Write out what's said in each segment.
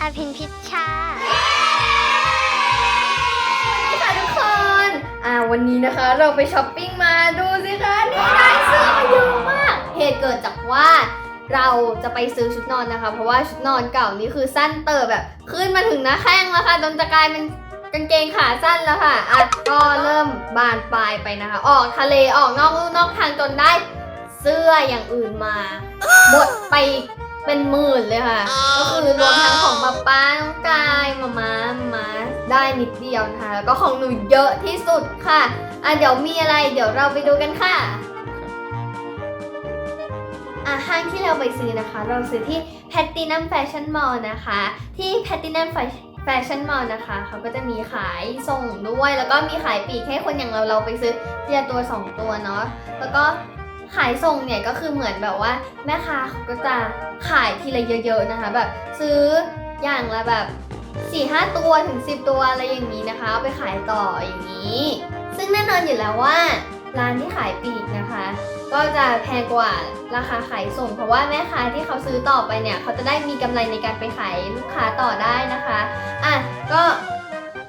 อาพินพิชชาค่ะทุกคน อ่าวันนี้นะคะเราไปช้อปปิ้งมาดูสิคะนี่ได้เสื้อมาเยอะมาก เหตุเกิดจากว่าเราจะไปซื้อชุดนอนนะคะ เพราะว่าชุดนอนเก่านี้คือสั้นเติบแบบขึ้นมาถึงหน้าแข้งแล้วค่ะจนจะกลายเป็นกางเกงขาสั้นแล้วค่ะอะก็เริ่มบานปลายไปนะคะ ออกทะเลออกนอกลู่นอกทางจนได้เสื้ออย่างอื่นมาหมดไป เป็นหมื่นเลยค่ะ ก็คือรวมทั้งของป้าป้าน้องกายมาม้ามาได้นิดเดียวนะคะแล้วก็ของหนูเยอะที่สุดค่ะอะเดี๋ยวมีอะไรเดี๋ยวเราไปดูกันค่ะอะห้างที่เราไปซื้อนะคะ เราซื้อที่ Platinum Fashion Mall นะคะ ที่ Platinum Fashion Mall นะคะ เขาก็จะมีขายส่งด้วย แล้วก็มีขายปีกให้คนอย่างเราเราไปซื้อทีละตัว 2 ตัวเนาะ แล้วก็ ขายส่งเนี่ยก็คือเหมือนแบบว่าแม่ค้าเขาก็จะขายทีละเยอะๆนะคะ แบบซื้ออย่างละแบบ4ี่ห้าตัวถึง 10 ตัวอะไรอย่างนี้นะคะเอาไปขายต่ออย่างนี้ ซึ่งแน่นอนอยู่แล้วว่าร้านที่ขายปลีกนะคะ ก็จะแพงกว่าราคาขายส่ง เพราะว่าแม่ค้าที่เขาซื้อต่อไปเนี่ย เขาจะได้มีกำไรในการไปขายลูกค้าต่อได้นะคะอะก็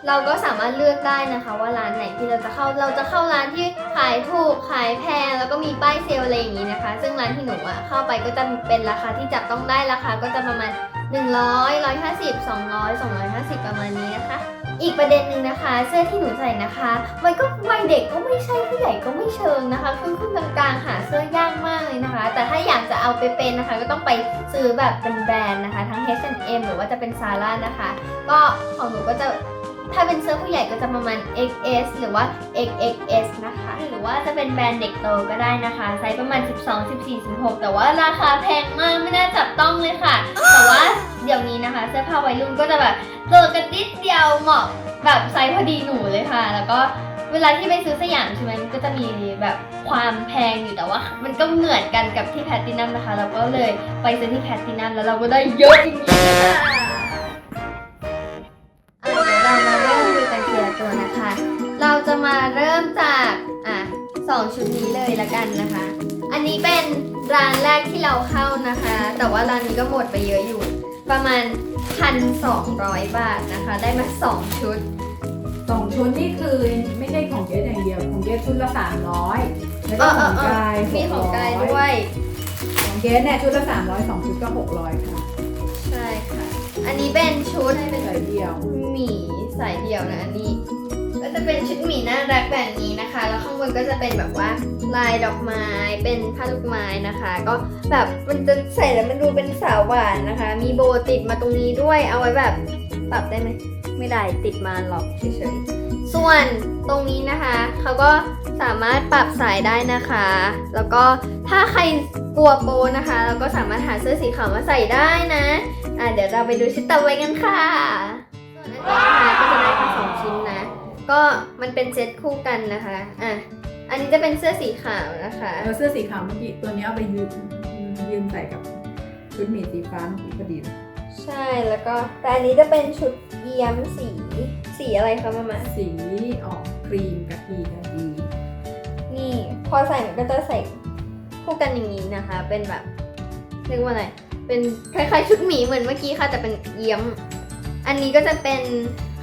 เราก็สามารถเลือกได้นะคะว่าร้านไหนที่เราจะเข้าเราจะเข้าร้านที่ขายถูกขายแพงแล้วก็มีป้ายเซลล์อะไรอย่างนี้นะคะ ซึ่งร้านที่หนูอะเข้าไปก็จะเป็นราคาที่จับต้องได้ราคาก็จะประมาณ 100 150 200 250 ประมาณนี้นะคะ อีกประเด็นหนึ่งนะคะ เสื้อที่หนูใส่นะคะ มันก็วัยเด็กก็ไม่ใช่ผู้ใหญ่ก็ไม่เชิงนะคะคือคือกลางๆหาเสื้อยากมากเลยนะคะ แต่ถ้าอยากจะเอาไปเป็นนะคะ ก็ต้องไปซื้อแบบเป็นแบรนด์นะคะ ทั้ง H&M หรือว่าจะเป็น Zara นะคะ ก็ของหนูก็จะ ถ้าเป็นเสื้อผู้ใหญ่ก็จะประมาณ XS หรือว่า XXS นะคะ หรือว่าจะเป็นแบรนด์เด็กโตก็ได้นะคะไซส์ประมาณ 12 14 16 แต่ว่าราคาแพงมากไม่น่าจับต้องเลยค่ะ แต่ว่าเดี๋ยวนี้นะคะ เสื้อผ้าวัยรุ่นก็จะแบบเจอกันนิดเดียวเหมาะแบบไซส์พอดีหนูเลยค่ะ แล้วก็เวลาที่ไปซื้อสยามใช่ไหมมันก็จะมีแบบความแพงอยู่แต่ว่า มันก็เหมือนกันกับที่แพตตินัมนะคะ เราก็เลยไปซื้อที่แพตตินัมแล้วเราก็ได้เยอะอย่างนี้ ร้านแรกที่เราเข้านะคะ แต่ว่าร้านนี้ก็หมดไปเยอะอยู่ ประมาณ 1,200 บาทนะคะ ได้มา 2 ชุด สองชุดนี่คือไม่ใช่ของเกสอย่างเดียว ของเกสชุดละสามร้อยแล้วเอก็อขเออองเออกายมีของกาย600ด้วย ของเกสเนี่ยชุดละสามร้อยสองชุดก็หกร้อยค่ะใช่ค่ะ อันนี้เป็นชุดให้เป็นสายเดียวหมีสายเดี่ยวนะอันนี้ก็ จะเป็นชุดหมีน่ารักแบบนี้นะคะ แล้วข้างบนก็จะเป็นแบบว่าลายดอกไม้เป็นผ้าลูกไม้นะคะ ก็แบบมันจะใส่แล้วมันดูเป็นสาวหวานนะคะ มีโบติดมาตรงนี้ด้วยเอาไว้แบบปรับได้ไหมไม่ได้ติดมาหรอกเฉยๆส่วนตรงนี้นะคะเขาก็สามารถปรับสายได้นะคะ แล้วก็ถ้าใครกลัวโปนะคะเราก็สามารถหาเสื้อสีขาวมาใส่ได้นะอะเดี๋ยวเราไปดูชุดต่อไปกันค่ะส่วนอันนี้นะคะก็จะได้ทั้งสองชิ้นนะ ก็มันเป็นเซตคู่กันนะคะอะอันนี้จะเป็นเสื้อสีขาวนะคะแล้วเสื้อสีขาวเมื่อกี้ตัวนี้เอาไปยืมยืมใส่กับชุดหมีสีฟ้าเมื่อกี้พอดีเลยใช่แล้วก็แต่อันนี้จะเป็นชุดเอี้ยมสีสีอะไรคะมามาสีออกครีมกะกีกะกีนี่พอใส่มันก็จะใส่คู่กันอย่างนี้นะคะ เป็นแบบเรียกว่าอะไรเป็นคล้ายๆชุดหมีเหมือนเมื่อกี้ค่ะแต่เป็นเอี้ยม อันนี้ก็จะเป็น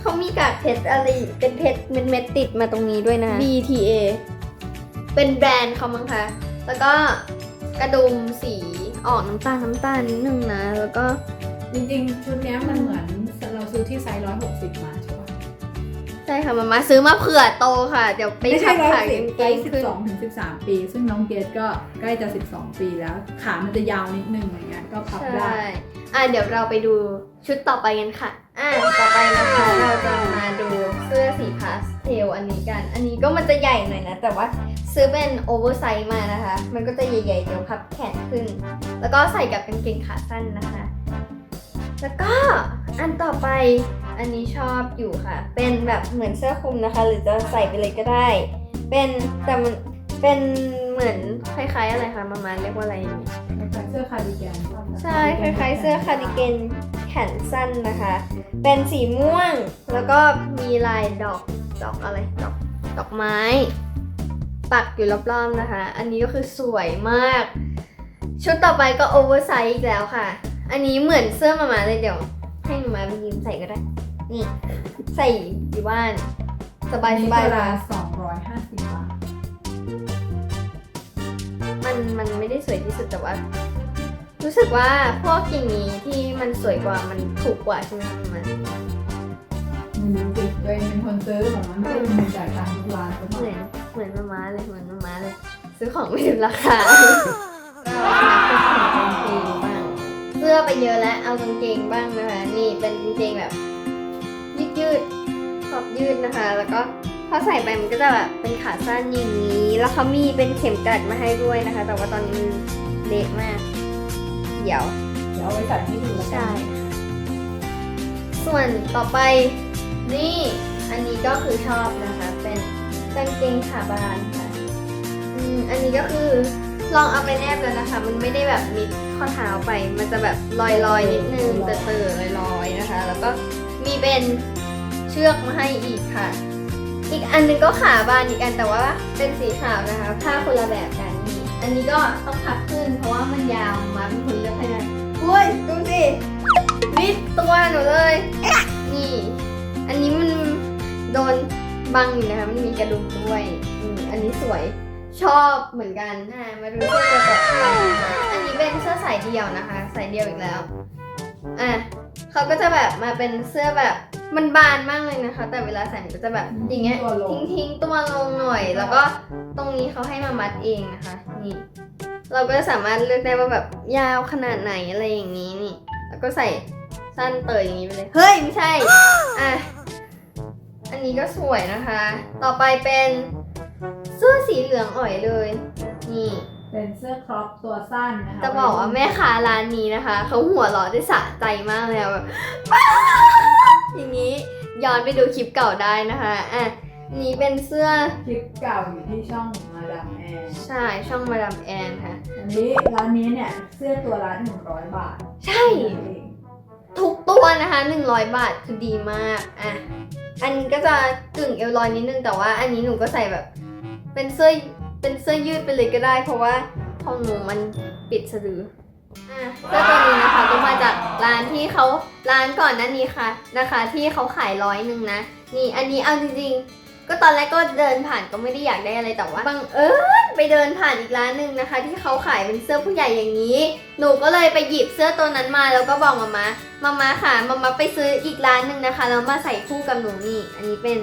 เขามีกากเพชรอะไรเป็นเพชรเม็ดๆติดมาตรงนี้ด้วยนะ BTA เป็นแบรนด์เขามั้งคะแล้วก็กระดุมสีออกน้ำตาลน้ำตาลนิดนึงนะ แล้วก็จริงๆ ชุดเนี้ยมันเหมือนเราซื้อที่ไซส์ร้อยหกสิบมาใช่ปะใช่ค่ะมามาซื้อมาเผื่อโตค่ะ เดี๋ยวไปไม่ใช่ขับร้อยขายสิบกางเกไซงส์สิบขึ้นสองถึงสิบสามปี ซึ่งน้องเกดก็ใกล้จะสิบสองปีแล้ว ขามันจะยาวนิดนึงอย่างเงี้ยก็พับใช่ได้ อะเดี๋ยวเราไปดู ชุดต่อไปกันค่ะ อะต่อไปนะคะเราจะมาดูเสื้อสีพาสเทลอันนี้กัน อันนี้ก็มันจะใหญ่หน่อยนะ แต่ว่าซื้อเป็นโอเวอร์ไซส์มานะคะ มันก็จะใหญ่ๆเดี๋ยวพับแขนขึ้น แล้วก็ใส่กับกางเกงขาสั้นนะคะ แล้วก็อันต่อไปอันนี้ชอบอยู่ค่ะ เป็นแบบเหมือนเสื้อคลุมนะคะ หรือจะใส่ไปเลยก็ได้ เป็นแต่มันเป็นเหมือนคล้ายๆอะไรคะมามาเรียกว่าอะไรอย่างนี้เสื้อคาร์ดิแกนใช่คล้ายๆเสื้อคาร์ดิเกน แขนสั้นนะคะ เป็นสีม่วงแล้วก็มีลายดอกดอกอะไรดอกดอกไม้ ปักอยู่รอบๆนะคะ อันนี้ก็คือสวยมาก ชุดต่อไปก็โอเวอร์ไซส์อีกแล้วค่ะ อันนี้เหมือนเสื้อมามาเลยเดี๋ยวให้หนูมาไปยืมใส่ก็ได้ นี่ ใส่อยู่บ้าน สบายอันสนี้บายตัวเลละยสองร้อยห้าสิบบาท มันมันไม่ได้สวยที่สุดแต่ว่า รู้สึกว่าพวกอย่างนี้ที่มันสวยกว่ามันถูกกว่าใช่ไหมคะมันไม่รู้สิตัวเองเป็นคนซื้อของมันไม่ได้เป็นคนจ่ายตังค์ทุกร้านหรือเหเปมือล่านเหมือนมาม้าเลยเหมือนมาม้าเลย ซื้อของไม่ถึงราคาเสื้อไปเยอะแล้วเอากางเกงบ้างนะคะนี่เป็นกางเกงแบบยืดยืดๆขอบยืดนะคะ แล้วก็พอใส่ไปมันก็จะแบบเป็นขาสั้นอย่างนี้ แล้วเขามีเป็นเข็มกลัดมาให้ด้วยนะคะ แต่ว่าตอนนี้มันเละมาก เดี๋ยว เดี๋ยวเอาไว้ใส่ให้ดูแล้วกัใช่ นส่วนต่อไปนี่ อันนี้ก็คือชอบนะคะ เป็นกางเกงขาบานค่ะอืมอันนี้ก็คือลองเอาไปแนบแล้วนะคะ มันไม่ได้แบบมิดข้อเท้าไป มันจะแบบลอยๆนิดนึงเตอๆลอยๆนะคะ แล้วก็มีเป็นเชือกมาให้อีกค่ะ อีกอันหนึงก็ขาบานอีกอันแต่ว่าเป็นสีขาวนะคะผ้าคนละแบบกันนี่ อันนี้ก็ต้องพับขึ้น เพราะว่ามันยาวมาเป็นคนเลือกให้ได้เฮ้ยดูสิมิดตัวหนูเลย นี่ อันนี้มันโดนบังอยู่นะคะ มันมีกระดุมด้วยอืมอันนี้สวย ชอบเหมือนกันอ่ามาดูเสื้อตัวต่อไปอันนี้เป็นเสื้อสายเดียวนะคะ สายเดียวอีกแล้ว อะเขาก็จะแบบมาเป็นเสื้อแบบมันบานมากเลยนะคะ แต่เวลาใส่มันก็จะแบบอย่างเงี้ยตัวลง ทิ้งทิ้งๆตัวลงหน่อย แล้วก็ตรงนี้เขาให้มามัดเองนะคะ นี่ เราก็จะสามารถเลือกได้ว่าแบบยาวขนาดไหนอะไรอย่างนี้นี่ แล้วก็ใส่สั้นเตยอย่างนี้ไปเลย เฮ้ย ไม่ใช่ อะ อันนี้ก็สวยนะคะ ต่อไปเป็นเสื้อสีเหลืองอ่อยเลย นี่ เป็นเสื้อครอปตัวสั้นนะคะจะบอกว่าแม่ค้าร้านนี้นะคะ เขาหัวเราะได้สะใจมากเลยอะแบบอย่างนี้ย้อนไปดูคลิปเก่าได้นะคะ อะอั นนี้เป็นเสื้อ คลิปเก่าอยู่ที่ช่องมาดามแอนใช่ช่องมาดามแอนค่ะ อันนี้ร้านนี้เนี่ยเสื้อตัวละหนึ่งร้อยบาทใช่นั่นเองทุกตัวนะคะ 100 บาทคือดีมากอะอันนี้ก็จะกึ่งเอวลอยนิดนึงแต่ว่าอันนี้หนูก็ใส่แบบ เป็นเสื้อเป็นเสื้อยืดไปเลยก็ได้ เพราะว่าของหนูมันปิดสะดืออะเสื้อตัวนี้นะคะก็มาจากร้านที่เขาร้านก่อนหนั้นนี้ค่ะนะคะ ที่เขาขายร้อยหนึ่งนะนี่อันนี้เอาจริงๆ ก็ตอนแรกก็เดินผ่านก็ไม่ได้อยากได้อะไรแต่ว่าบังเอิญไปเดินผ่านอีกร้านหนึ่งนะคะ ที่เขาขายเป็นเสื้อผู้ใหญ่อย่างนี้ หนูก็เลยไปหยิบเสื้อตัวนั้นมา แล้วก็บอกมามามามาค่ะมามาไปซื้ออีกร้านหนึ่งนะคะแล้วมาใส่คู่กับหนูนี่ อันนี้เป็น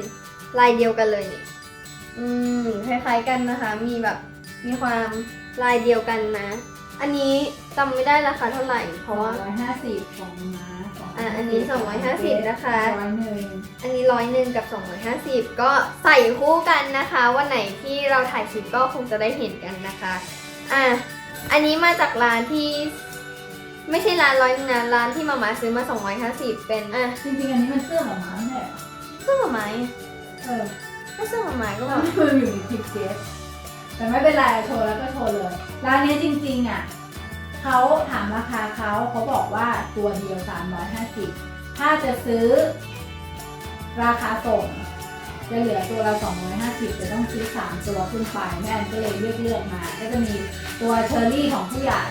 ลายเดียวกันเลยนี่อืมคล้ายๆกันนะคะ มีแบบมีความลายเดียวกันนะ อันนี้จำไม่ได้ราคาเท่าไหร่ เพราะว่าร้อยห้าสิบของม้าสง อะอันนี้ 250 นะคะ ร้อยหนึ่งอันนี้ร้อยหนึ่งกับ 250 ก็ใส่คู่กันนะคะ วันไหนที่เราถ่ายคลิปก็คงจะได้เห็นกันนะคะ อะ อันนี้มาจากร้านที่ ไม่ใช่ร้านร้อยนะร้านที่มามาซื้อมา 250 เป็น อะจริงๆอันนี้มันเสื้อของม้าไม่ใช่เหรอเสื้อหมาไม้เออถ้าเสื้อหมาไม้ก็แบแล้วบมันอยู่ในคลิปเกสแต่ไม่เป็นไรโชว์แล้วก็โชว์เลยร้านนี้จริงๆอะ เขาถามราคาเขาเขาบอกว่าตัวเดียว 350 ถ้าจะซื้อ ราคาส่ง จะเหลือตัวละ250 จะต้องซื้อ 3 ตัวขึ้นไปแม่แอนก็เลยเลือกเลือกๆมา ก็จะมีตัวเชอร์รี่ของผู้ใหญ่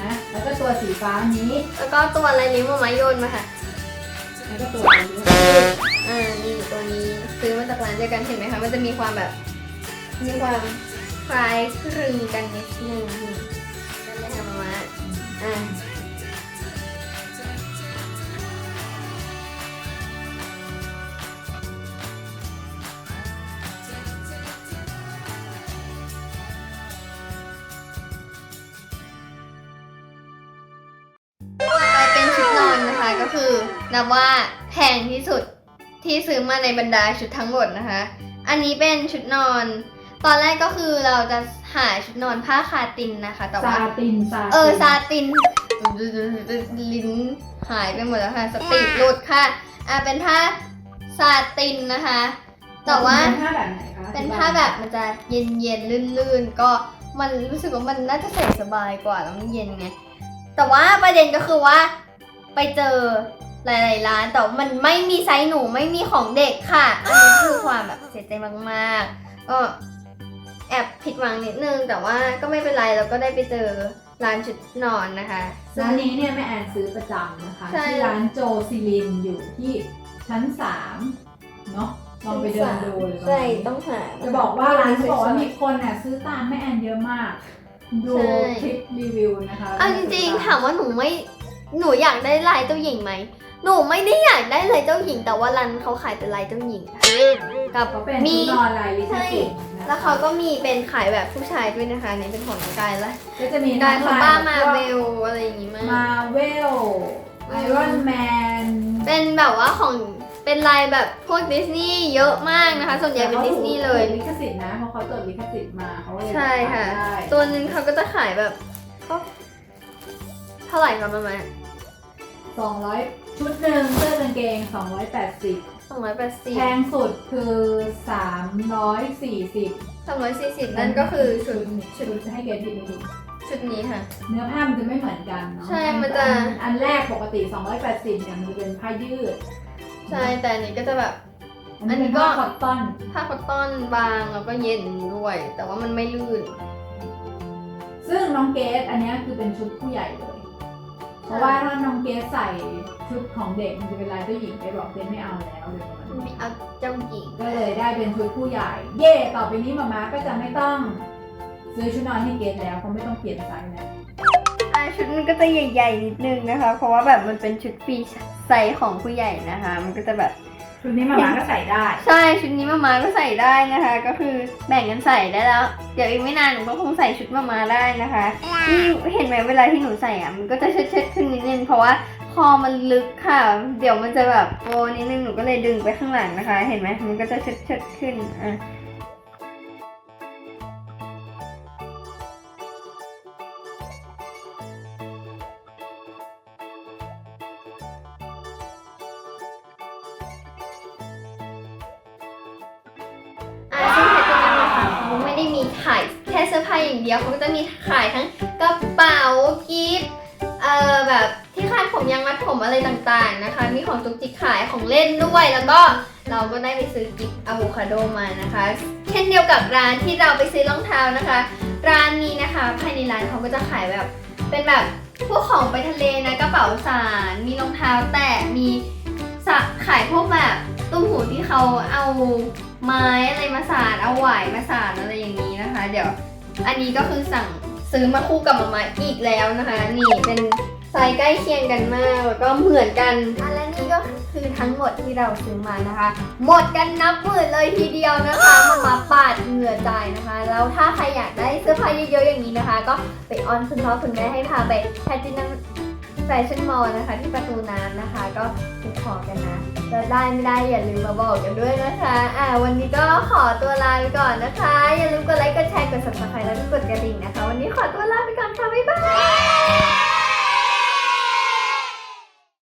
นะ แล้วก็ตัวสีฟ้านี้ แล้วก็ตัวอะไรนี้มามาโยนมาค่ะ แล้วก็ตัวนี้อ่านี่ตัวนี้ซื้อมาจากร้านเดียวกันเห็นไหมคะ มันจะมีความแบบ มีความคล้ายคลึงกันนิดนึง เป็นชุดนอนนะคะก็คือนับว่าแพงที่สุดที่ซื้อมาในบรรดาชุดทั้งหมดนะคะ อันนี้เป็นชุดนอน ตอนแรกก็คือเราจะ หาชุดนอนผ้าคาตินนะคะ แต่ซาว่าตินซาติน เออซาติน ลิ้นหายไปหมดแล้วค่ะ สติหลุดค่ะ อะเป็นผ้าซาตินนะคะ แต่ว่า เป็นผ้าแบบไหนคะเป็นผ้าแบบมันจะเย็นเย็นๆลื่นๆก็มันรู้สึกว่ามันน่าจะใส่สบายกว่าแล้วมันเย็นไง แต่ว่าประเด็นก็คือว่า ไปเจอหลายๆร้านแต่ว่ามันไม่มีไซส์หนูไม่มีของเด็กค่ะ อันนี้คือความแบบเสียใจมากๆก็ แอบผิดหวังนิดนึง แต่ว่าก็ไม่เป็นไรเราก็ได้ไปเจอร้านชุดนอนนะคะซึ่ง ร้านนี้เนี่ยแม่แอนซื้อประจำนะคะใช่ที่ร้านโจซิลินอยู่ที่ชั้นสามเนาะลองไปเดินดูเลยใช่ต้องหาจะบอกว่าร้านเขาบอกว่าสวยๆมีคนน่ะซื้อตามแม่แอนเยอะมาก ดูใช่คลิปรีวิวนะคะเอาจริงๆถามว่าหนูไม่หนูอยากได้ลายเจ้าหญิงไหมหนูไม่ได้อยากได้ลายเจ้าหญิง แต่ว่าร้านเขาขายแต่ลายเจ้าหญิงกับ เขาเป็นมี ชุดนอนลายลิขสิทธิ์นะคะ แล้วเขาก็มีเป็นขายแบบผู้ชายด้วยนะคะอันนี่เป็นของน้องกายละก็จะมีกายเขาบ้ามาเวลลอะไรอย่างงี้มากมาเวลไอรอนแมนเป็นแบบว่าของเป็นลายแบบพวกดิสนีย์เยอะมากนะคะ ส่วนใหญ่เป็นดิสนีย์เลยลิขสิทธิ์นะเพราะเขาจดลิขสิทธิ์มาเขาเลยใช่ค่ะขายได้ตัวนึงเขาก็จะขายแบบก็เท่าไหร่คะประมาณสองร้อยชุดหนึ่งเสื้อกางเกงสองร้อยแปดสิบ สองร้อยแปดสิบแพงสุดคือสามร้อยสี่สิบสองร้อยสี่สิบนั่นก็คือชุดชุดให้เกดดิดูชุดนี้ค่ะ เนื้อผ้ามันจะไม่เหมือนกันเนาะใช่มันจะ อัอันแรกปกติ 280เนี่ยมันจะเป็นผ้ายืดใช่แต่อันนี้ก็จะแบบ อันนี้เป็นผ้าคอตตอนผ้าคอตตอนบางแล้วก็เย็นด้วย แต่ว่ามันไม่ลื่น ซึ่งน้องเกดอันเนี้ยคือเป็นชุดผู้ใหญ่เลย เพราะว่าถ้าน้องเกดใส่ชุดของเด็กมันจะเป็นลายเจ้าหญิงไปบอกเกดไม่เอาแล้วเลยประมาณนี้เอาเจ้าหญิง ก็เลยได้เป็นชุดผู้ใหญ่ เย่ต่อไปนี้มาม่าก็จะไม่ต้อง ซื้อชุดนอนให้เกดแล้วเพราะไม่ต้องเปลี่ยนไซส์แล้วอ่าชุดมันก็จะใหญ่ๆนิดนึงนะคะ เพราะว่าแบบมันเป็นชุดฟรีไซส์ของผู้ใหญ่นะคะ มันก็จะแบบ ชุดนี้มาม่าก็ใส่ได้ ใช่ชุดนี้มามาก็ใส่ได้นะคะ ก็คือแบ่งกันใส่ได้แล้ว เดี๋ยวอีกไม่นานหนูก็คงใส่ชุดมามาได้นะคะนี่เห็นไหมเวลาที่หนูใส่อะมันก็จะเชิดๆขึ้นนิดนึงเพราะว่าคอมันลึกค่ะ เดี๋ยวมันจะแบบโอ้นิดนึงหนูก็เลยดึงไปข้างหลังนะคะ เห็นไหมมันก็จะเชิดๆขึ้นอะ สื้อผ้าอย่างเดียวเขาก็จะมีขายทั้งกระเป๋ากิฟต์เอ่อแบบที่คาดผมยางมัดผมอะไรต่างๆนะคะ มีของจุกจิกขายของเล่นด้วยแล้วก็เราก็ได้ไปซื้อกิฟต์อะโวคาโดมานะคะ เช่นเดียวกับร้านที่เราไปซื้อรองเท้านะคะ ร้านนี้นะคะภายในร้านเขาก็จะขายแบบเป็นแบบพวกของไปทะเลนะกระเป๋าสารมีรองเท้าแตะมีสะขายพวกแบบตุ้มหูที่เขาเอาไม้อะไรมาสานเอาหวายมาสานอะไรอย่างนี้นะคะ เดี๋ยว อันนี้ก็คือสั่งซื้อมาคู่กับมาม่าอีกแล้วนะคะ นี่เป็นไซส์ใกล้เคียงกันมากแล้วก็เหมือนกันอันและนี่ก็คือทั้งหมดที่เราซื้อมานะคะ หมดกันนับหมื่นเลยทีเดียวนะคะมามาปาดเหงื่อจ่ายนะคะแล้วถ้าใครอยากได้เสื้อผ้าเยอะๆอย่างนี้นะคะ ก็ไปออนคุณพ่อคุณแม่ให้พาไปแพทินัม แฟชั่นมอลนะคะ ที่ประตูน้ำนะคะ ก็ติดขอกันนะจะได้ไม่ได้อย่าลืมมาบอกกันด้วยนะคะ อ่า วันนี้ก็ขอตัวลาไปก่อนนะคะ อย่าลืมกดไลค์กดแชร์กด subscribe แล้วก็กดกระดิ่งนะคะ วันนี้ขอตัวลาไปก่อนค่ะบ๊ายบาย